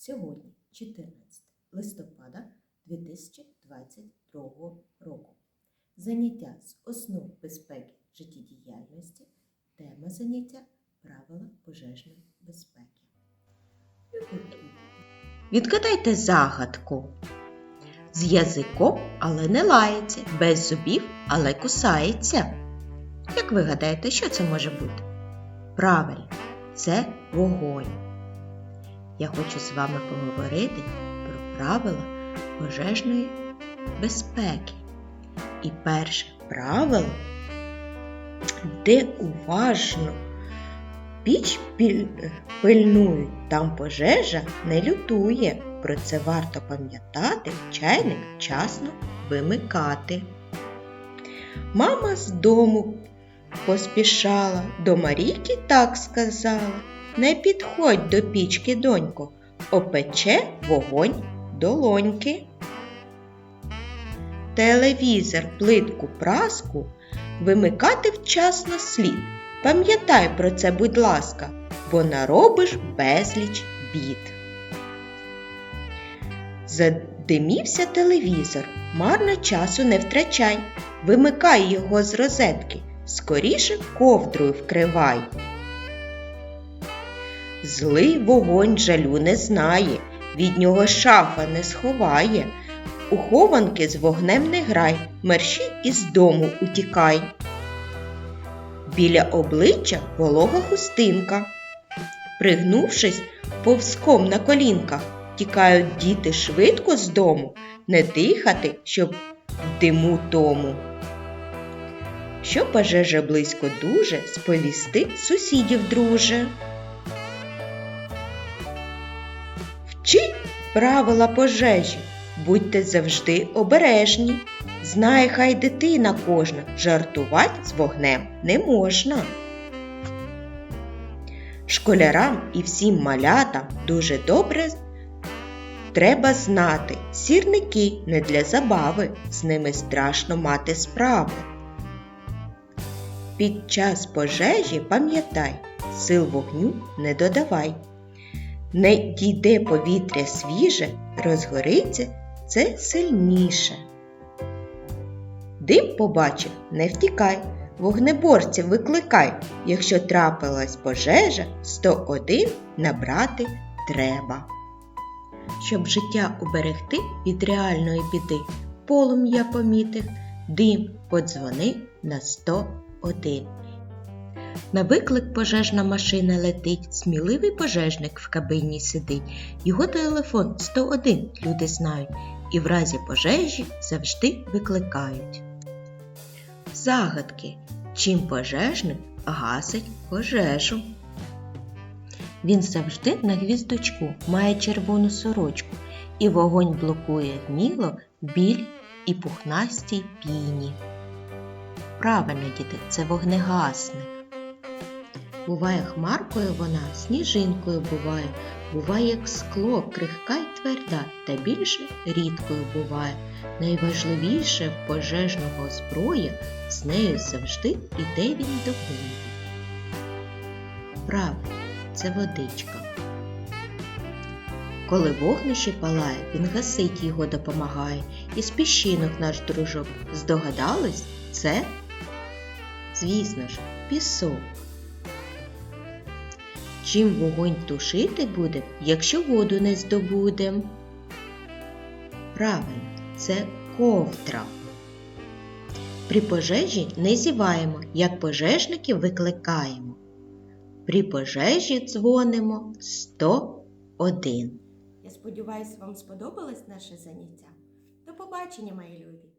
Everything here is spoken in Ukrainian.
Сьогодні 14 листопада 2022 року. Заняття з основ безпеки життєдіяльності. Тема заняття правила пожежної безпеки. Відгадайте загадку. З язиком, але не лається, без зубів, але кусається. Як ви гадаєте, що це може бути? Правильно, це вогонь. Я хочу з вами поговорити про правила пожежної безпеки. І перше правило, де уважно піч пильнують, там пожежа не лютує. Про це варто пам'ятати, чайник вчасно вимикати. Мама з дому поспішала, до Марійки так сказала. Не підходь до пічки, донько, опече вогонь долоньки. Телевізор, плитку, праску вимикати вчасно слід. Пам'ятай про це, будь ласка, бо наробиш безліч бід. Задимівся телевізор, марно часу не втрачай, вимикай його з розетки, скоріше ковдрою вкривай. Злий вогонь жалю не знає, від нього шафа не сховає. У хованки з вогнем не грай, мерщій із дому утікай. Біля обличчя волога хустинка. Пригнувшись повзком на колінках, тікають діти швидко з дому, не дихати, щоб диму тому. Що пожежа близько дуже, сповісти сусідів друже. Правила пожежі, будьте завжди обережні. Знає хай дитина кожна, жартувати з вогнем не можна. Школярам і всім малятам дуже добре треба знати, сірники не для забави, з ними страшно мати справу. Під час пожежі пам'ятай, сил вогню не додавай. Не дійде повітря свіже, розгориться це сильніше. Дим побачив, не втікай, вогнеборців викликай. Якщо трапилась пожежа, 101 набрати треба. Щоб життя уберегти від реальної біди, полум'я помітив, дим подзвони на 101. На виклик пожежна машина летить, сміливий пожежник в кабині сидить. Його телефон 101 люди знають і в разі пожежі завжди викликають. Загадки. Чим пожежник гасить пожежу? Він завжди на гвіздочку має червону сорочку, і вогонь блокує вміло біль і пухнастій піні. Правильно, діти, це вогнегасник. Буває хмаркою вона, сніжинкою буває, буває як скло, крихка й тверда, та більше рідкою буває. Найважливіше в пожежного зброя, з нею завжди іде він до бою. Правда, це водичка. Коли вогнище палає, він гасить його допомагає. Із піщинок наш дружок здогадались, це, звісно ж, пісок. Чим вогонь тушити буде, якщо воду не здобудем? Правильно, це ковдра. При пожежі не зіваємо, як пожежників викликаємо. При пожежі дзвонимо 101. Я сподіваюся, вам сподобалось наше заняття. До побачення, мої любі!